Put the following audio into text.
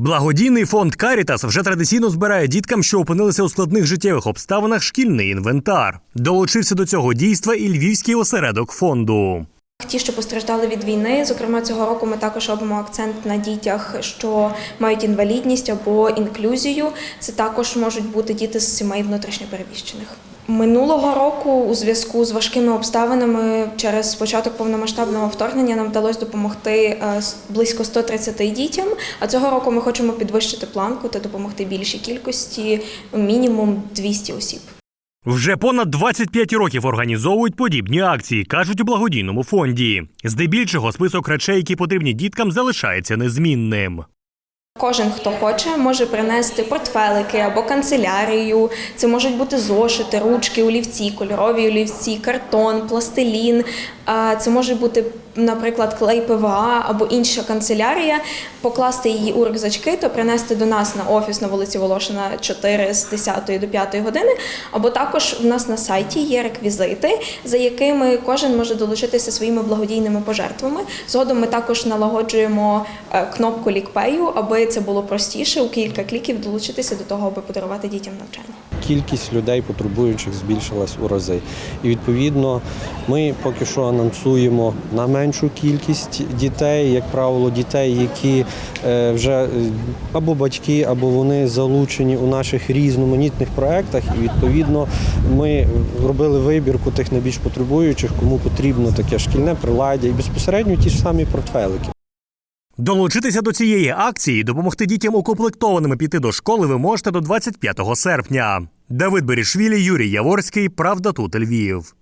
Благодійний фонд Карітас вже традиційно збирає діткам, що опинилися у складних життєвих обставинах, шкільний інвентар. Долучився до цього дійства і львівський осередок фонду. Ті, що постраждали від війни, зокрема цього року ми також робимо акцент на дітях, що мають інвалідність або інклюзію. Це також можуть бути діти з сімей внутрішньопереміщених. Минулого року, у зв'язку з важкими обставинами, через початок повномасштабного вторгнення нам вдалося допомогти е, близько 130 дітям. А цього року ми хочемо підвищити планку та допомогти більшій кількості, мінімум 200 осіб. Вже понад 25 років організовують подібні акції, кажуть у благодійному фонді. Здебільшого список речей, які потрібні діткам, залишається незмінним. Кожен, хто хоче, може принести портфелики або канцелярію. Це можуть бути зошити, ручки, олівці, кольорові олівці, картон, пластилін. Це може бути, наприклад, клей ПВА або інша канцелярія, покласти її у рюкзачки та принести до нас на офіс на вулиці Волошина 4 з 10 до 5 години. Або також в нас на сайті є реквізити, за якими кожен може долучитися своїми благодійними пожертвами. Згодом ми також налагоджуємо е, кнопку лікпею, аби це було простіше у кілька кліків долучитися до того, аби подарувати дітям навчання. кількість людей, потребуючих, збільшилась у рази. І відповідно ми поки що анонсуємо на меншу кількість дітей, як правило, дітей, які е, вже е, або батьки, або вони залучені у наших різноманітних проєктах. І відповідно ми робили вибірку тих найбільш потребуючих, кому потрібно таке шкільне приладдя і безпосередньо ті ж самі портфелики. Долучитися до цієї акції і допомогти дітям укомплектованими піти до школи ви можете до 25 серпня. Давид Берішвілі, Юрій Яворський. Правда тут Львів.